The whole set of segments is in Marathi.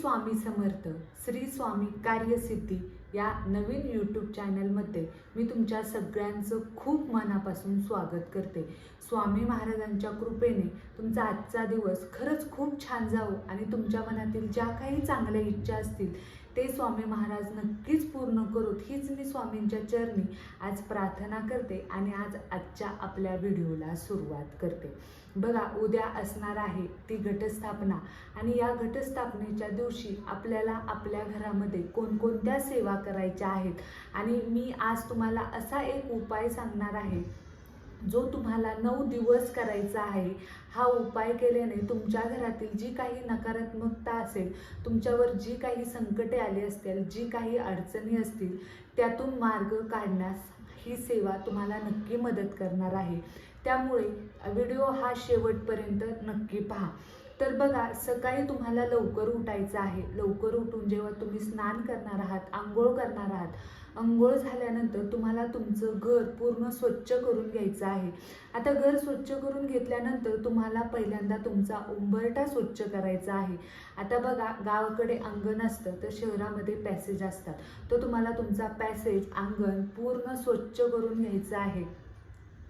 स्वामी समर्थ श्री स्वामी कार्यसिद्धी या नवीन यूट्यूब चॅनलमध्ये मी तुमच्या सगळ्यांचं खूप मनापासून स्वागत करते. स्वामी महाराजांच्या कृपेने तुमचा आजचा दिवस खरंच खूप छान जावो आणि तुमच्या मनातील ज्या काही चांगल्या इच्छा असतील ते स्वामी महाराज नक्कीच पूर्ण करोत हीच मी स्वामींच्या चरणी आज प्रार्थना करते आणि आज आजच्या आपल्या व्हिडिओला सुरुवात करते. बघा उद्या असणार आहे ती घटस्थापना आणि या घटस्थापनेच्या दिवशी आपल्याला आपल्या घरामध्ये कोणकोणत्या सेवा करायच्या आहेत? आणि मी आज तुम्हाला असा एक उपाय सांगणार आहे जो तुम्हाला नऊ दिवस करायचा आहे हा उपाय केल्याने तुमच्या घरातील जी काही नकारात्मकता असेल तुमच्यावर जी काही संकटे आली असतील जी काही अडचणी असतील त्यातून मार्ग काढण्यास ही सेवा तुम्हाला नक्की मदत करणार आहे. त्यामुळे व्हिडिओ हा शेवटपर्यंत नक्की पहा. तर बघा सकाळी तुम्हाला लवकर उठायचं आहे. लवकर उठून जेव्हा तुम्ही स्नान करणार आहात आंघोळ करणार आहात आंघोळ झाल्यानंतर तुम्हाला तुमचं घर पूर्ण स्वच्छ करून घ्यायचं आहे. आता घर स्वच्छ करून घेतल्यानंतर तुम्हाला पहिल्यांदा तुमचा उंबरटा स्वच्छ करायचा आहे. आता बघा गावाकडे अंगण असतं तर शहरामध्ये पॅसेज असतात. तर तुम्हाला तुमचा पॅसेज अंगण पूर्ण स्वच्छ करून घ्यायचं आहे.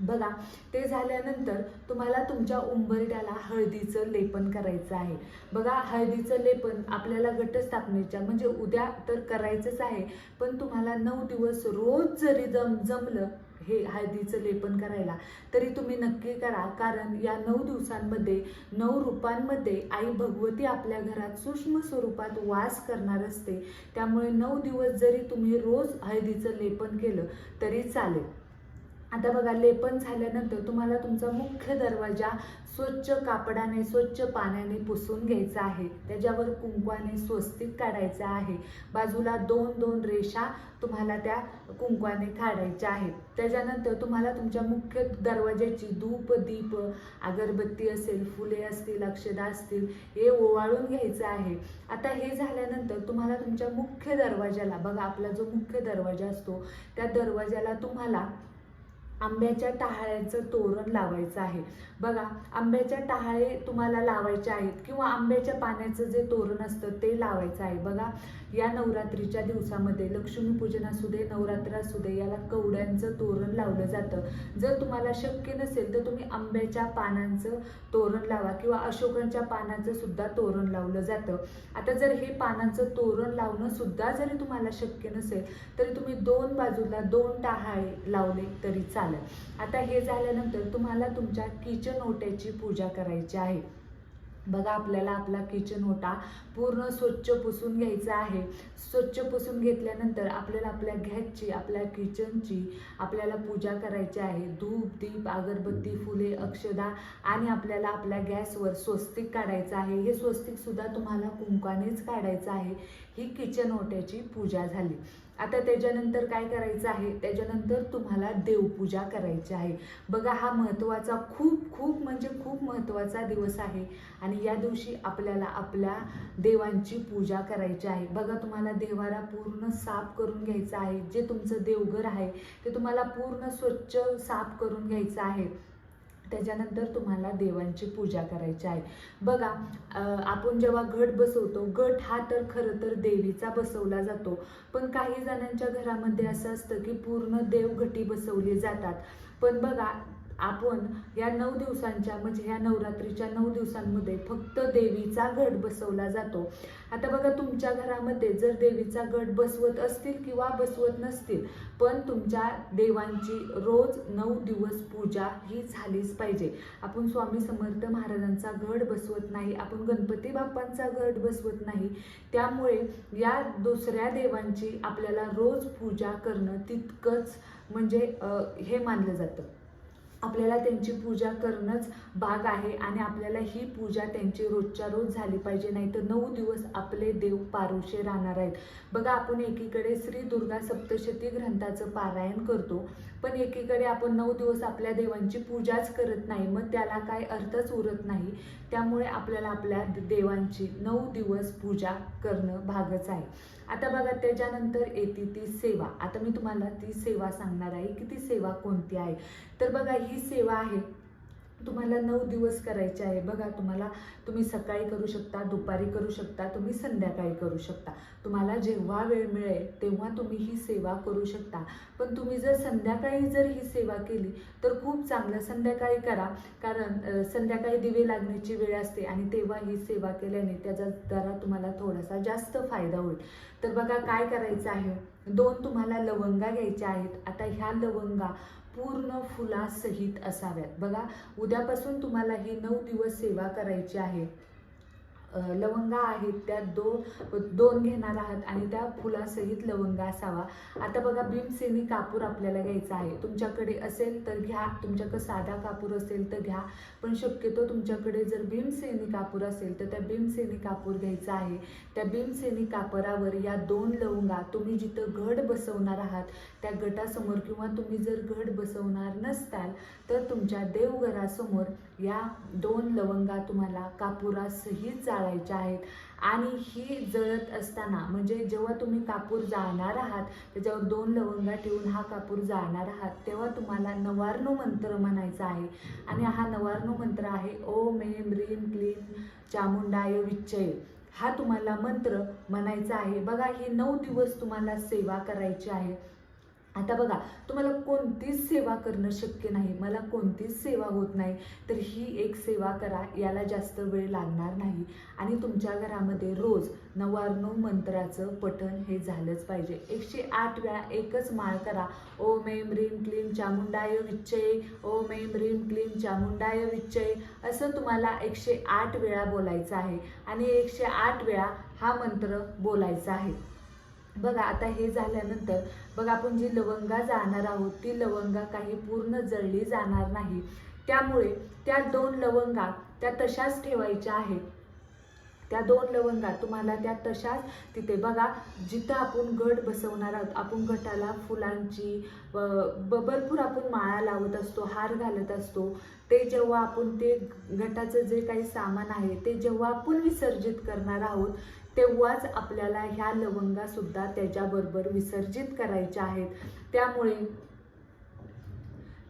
बघा ते झाल्यानंतर तुम्हाला तुमच्या उंबरट्याला हळदीचं लेपन करायचं आहे. बघा हळदीचं लेपन आपल्याला घटस्थापनेच्या म्हणजे उद्या तर करायचंच आहे पण तुम्हाला नऊ दिवस रोज जरी जम जमलं हे हळदीचं लेपन करायला तरी तुम्ही नक्की करा कारण या नऊ दिवसांमध्ये नऊ रूपांमध्ये आई भगवती आपल्या घरात सूक्ष्म स्वरूपात वास करणार असते. त्यामुळे नऊ दिवस जरी तुम्ही रोज हळदीचं लेपन केलं तरी चालेल. आता बघा लेपन झाल्यानंतर तुम्हाला तुमचा मुख्य दरवाजा स्वच्छ कापडाने स्वच्छ पाण्याने पुसून घ्यायचा आहे. त्याच्यावर कुंकवाने स्वस्तिक काढायचं आहे. बाजूला दोन दोन रेषा तुम्हाला त्या कुंकवाने काढायच्या आहेत. त्याच्यानंतर तुम्हाला तुमच्या मुख्य दरवाज्याची धूप दीप अगरबत्ती असेल फुले असतील अक्षदा असतील हे ओवाळून घ्यायचं आहे. आता हे झाल्यानंतर तुम्हाला तुमच्या मुख्य दरवाजाला बघा आपला जो मुख्य दरवाजा असतो त्या दरवाजाला तुम्हाला आंब्याच्या टहाळ्याचं तोरण लावायचं आहे. बघा आंब्याच्या टहाळे तुम्हाला लावायचे आहेत किंवा आंब्याच्या पाण्याचं जे तोरण असतं ते लावायचं आहे. बघा या नवरात्रीच्या दिवसामध्ये लक्ष्मीपूजन असू दे नवरात्र असू दे याला कवड्यांचं तोरण लावलं जातं. जर तुम्हाला शक्य नसेल तर तुम्ही आंब्याच्या पानांचं तोरण लावा किंवा अशोकांच्या पानांचं सुद्धा तोरण लावलं जातं. आता जर हे पानांचं तोरण लावणं सुद्धा जरी तुम्हाला शक्य नसेल तरी तुम्ही दोन बाजूला दोन टहाळे लावले तरी चालेल. आता हे झाल्यानंतर तुम्हाला तुमच्या किचन ओट्याची पूजा करायची आहे. बघा आपल्याला आपला किचन ओटा पूर्ण स्वच्छ पुसून घ्यायचा आहे. स्वच्छ पुसून घेतल्यानंतर आपल्याला आपल्या गॅसची आपल्या किचनची आपल्याला पूजा करायची आहे. धूप दीप अगरबत्ती फुले अक्षदा आणि आपल्याला आपल्या गॅसवर स्वस्तिक काढायचं आहे. हे स्वस्तिक सुद्धा तुम्हाला कुंकानेच काढायचं आहे. ही किचन ओट्याची पूजा झाली. आता त्याच्यानंतर काय करायचं आहे? त्याच्यानंतर तुम्हाला देवपूजा करायची आहे. बघा हा महत्त्वाचा खूप खूप म्हणजे खूप महत्त्वाचा दिवस आहे. आणि या दिवशी आपल्याला आपल्या देवांची पूजा करायची आहे. बघा तुम्हाला देवाला पूर्ण साफ करून घ्यायचं आहे. जे तुमचं देवघर आहे ते तुम्हाला पूर्ण स्वच्छ साफ करून घ्यायचं आहे. त्याच्यानंतर तुम्हाला देवांची पूजा करायची आहे. बघा आपण जेव्हा घट बसवतो घट हा तर खरं तर देवीचा बसवला जातो. पण काही जणांच्या घरामध्ये असं असतं की पूर्ण देवघटी बसवली जातात. पण बघा आपण या नऊ दिवसांच्या म्हणजे ह्या नवरात्रीच्या नऊ दिवसांमध्ये फक्त देवीचा घट बसवला जातो. आता बघा तुमच्या घरामध्ये जर देवीचा घट बसवत असतील किंवा बसवत नसतील पण तुमच्या देवांची रोज नऊ दिवस पूजा ही झालीच पाहिजे. आपण स्वामी समर्थ महाराजांचा घट बसवत नाही आपण गणपती बाप्पांचा घट बसवत नाही. त्यामुळे या दुसऱ्या देवांची आपल्याला रोज पूजा करणं तितकंच म्हणजे हे मानलं जातं. आपल्याला त्यांची पूजा करणंच भाग आहे आणि आपल्याला ही पूजा त्यांची रोजच्या रोज झाली पाहिजे. नाही तर नऊ दिवस आपले देव पारुशे राहणार आहेत. बघा आपण एकीकडे श्री दुर्गा सप्तशती ग्रंथाचं पारायण करतो. पण एकीकडे आपण नऊ दिवस आपल्या देवांची पूजाच करत नाही मग त्याला काय अर्थच उरत नाही. त्यामुळे आपल्याला आपल्या देवांची नऊ दिवस पूजा करणं भागच आहे. आता बघा त्याच्यानंतर येते ती सेवा. आता मी तुम्हाला ती सेवा सांगणार आहे की ती सेवा कोणती आहे? तर बघा ही सेवा आहे तुम्हाला नऊ दिवस करायचे आहे. बघा तुम्हाला तुम्ही सकाळी करू शकता दुपारी करू शकता तुम्ही संध्याकाळी करू शकता. तुम्हाला जेव्हा वेळ मिळेल तेव्हा तुम्ही ही सेवा करू शकता. पण तुम्ही जर संध्याकाळी जर ही सेवा केली तर खूप चांगलं संध्याकाळी करा. कारण संध्याकाळी दिवे लागण्याची वेळ असते आणि तेव्हा ही सेवा केल्याने त्याचा जरा तुम्हाला थोडासा जास्त फायदा होईल. तर बघा काय करायचं आहे? दोन तुम्हाला लवंगा घ्यायच्या आहेत. आता ह्या लवंगा पूर्ण फुलासहित असाव्यात. बघा उद्यापासून तुम्हाला ही नऊ दिवस सेवा करायची आहे. लवंगा आहेत त्या दोन दोन घेणार आहात आणि त्या फुलासहित लवंगा असावा. आता बघा भीमसेनी कापूर आपल्याला घ्यायचा आहे. तुमच्याकडे असेल तर घ्या. तुमच्याकडे साधा कापूर असेल तर घ्या. पण शक्यतो तुमच्याकडे जर भीमसेनी कापूर असेल तर त्या भीमसेनी कापूर घ्यायचा आहे. त्या भीमसेनी कापरावर या दोन लवंगा तुम्ही जिथं घड बसवणार आहात त्या गटासमोर किंवा तुम्ही जर घड बसवणार नसताल तर तुमच्या देवघरासमोर या दोन लवंगा तुम्हाला कापुरासहित जाळायच्या आहेत. आणि ही जळत असताना म्हणजे जेव्हा तुम्ही कापूर जाळणार आहात त्याच्यावर दोन लवंगा ठेवून हा कापूर जाळणार आहात तेव्हा तुम्हाला नवार्णो मंत्र म्हणायचा आहे. आणि हा नवार्णो मंत्र आहे ओम एम ह्रीम क्लीम चामुंडाय विच्चय. हा तुम्हाला मंत्र म्हणायचा आहे. बघा ही नऊ दिवस तुम्हाला सेवा करायची आहे. आता बघा तुम्हाला कोणतीच सेवा करणं शक्य नाही मला कोणतीच सेवा होत नाही तर ही एक सेवा करा याला जास्त वेळ लागणार नाही. आणि तुमच्या घरामध्ये रोज नवार्णव मंत्राचं पठण हे झालंच पाहिजे. एकशे आठ वेळा एकच माळ करा. ओम मेम रीम क्लीम चामुंडाय विच्चय. ओम मेम रीम क्लीम चामुंडाय विच्चय. असं तुम्हाला एकशे आठ वेळा बोलायचं आहे. आणि एकशे आठ वेळा हा मंत्र बोलायचा आहे. बघा आता हे झाल्यानंतर बघा आपण जी लवंगा जाणार आहोत ती लवंगा काही पूर्ण जळली जाणार नाही. त्यामुळे त्या दोन लवंगा त्या तशाच ठेवायच्या आहेत. त्या दोन लवंगा तुम्हाला त्या तशाच तिथे बघा जिथं आपण गट बसवणार आहोत आपण गटाला फुलांची ब- भरपूर आपण माळा लावत असतो हार घालत असतो ते जेव्हा आपण ते गटाचं जे काही सामान आहे ते जेव्हा आपण विसर्जित करणार आहोत तेव्हाच आपल्याला ह्या लवंगासुद्धा त्याच्याबरोबर विसर्जित करायच्या आहेत. त्यामुळे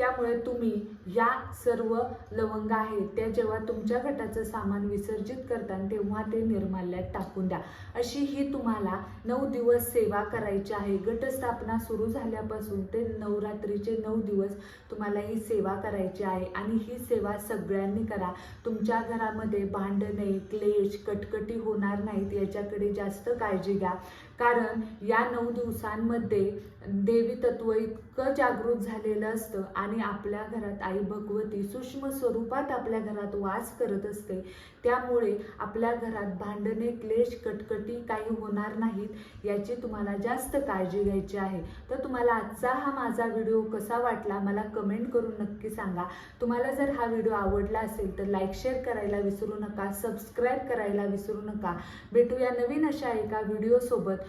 त्यामुळे तुम्ही या सर्व लवंग आहेत त्या जेव्हा तुमच्या गटाचं सामान विसर्जित करता तेव्हा ते निर्माल्यात टाकून द्या. अशी ही तुम्हाला नऊ दिवस सेवा करायची आहे. गटस्थापना सुरू झाल्यापासून ते नवरात्रीचे नऊ दिवस तुम्हाला ही सेवा करायची आहे आणि ही सेवा सगळ्यांनी करा. तुमच्या घरामध्ये भांडणे क्लेश कटकटी होणार नाहीत याच्याकडे जास्त काळजी घ्या. कारण या नऊ दिवसांमध्ये देवी तत्व इतकं जागृत झालेलं असतं आणि आपल्या घरात आई भगवती सूक्ष्म स्वरूपात आपल्या घरात वास करत असते. त्यामुळे आपल्या घरात भांडणे क्लेश कटकटी काही होणार नाहीत याची तुम्हाला जास्त काळजी घ्यायची आहे. तर तुम्हाला आजचा हा माझा व्हिडिओ कसा वाटला मला कमेंट करून नक्की सांगा. तुम्हाला जर हा व्हिडिओ आवडला असेल तर लाईक शेअर करायला विसरू नका सबस्क्राईब करायला विसरू नका. भेटूया नवीन अशा एका व्हिडिओसोबत.